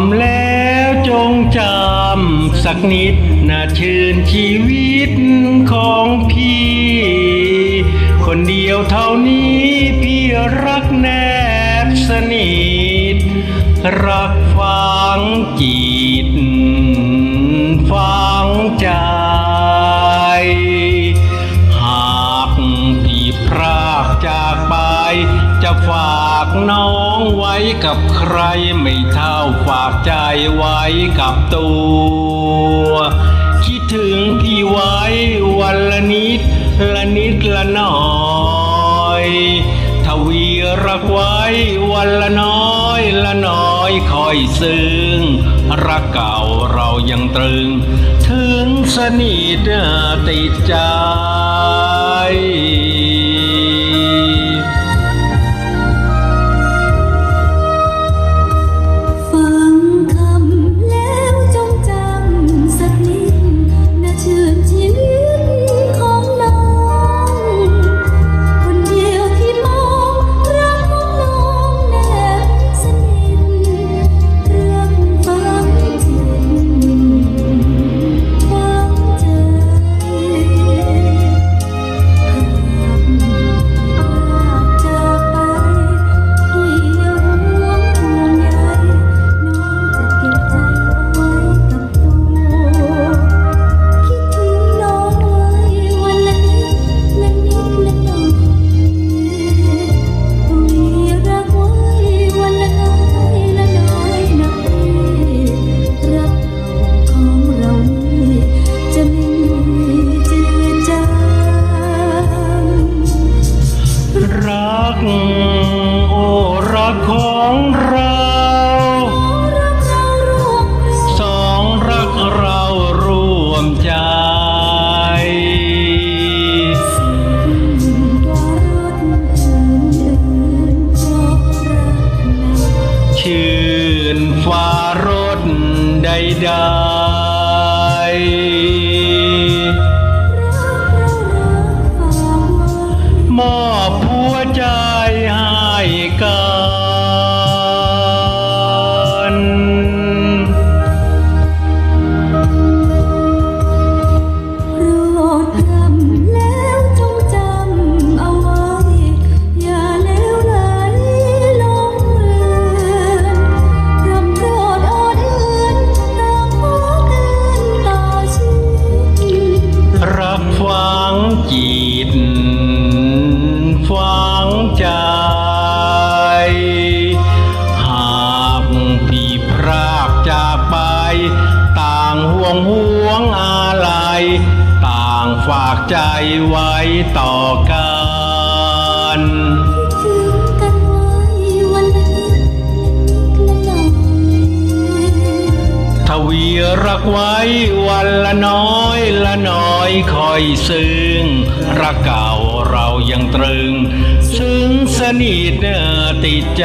ำแล้วจงจำสักนิดน่าชื่นชีวิตของพี่ คนเดียวเท่านี้พี่รักแนบสนิท รักฟังจี จะฝากน้องไว้กับใครไม่เท่าฝากใจไว้กับตัว คิดถึงพี่ไว้วันละนิด ละนิดละหน่อยทวีรักไว้วันละน้อยละน้อยคอยซึ้งรักเก่าเรายังตรึง ถึงสนิทติดใจ ของเราสองรักเราร่วมใจ ชื่นฟ้ารถใดๆ จิตฟังใจ หากพี่พรากจากไป ต่างห่วงห่วงอะไร ต่างฝากใจไว้ต่อกัน รักไว้วันละน้อยละน้อยคอยซึ้งรักเก่าเรายังตรึง ซึ้งสนิทติดใจ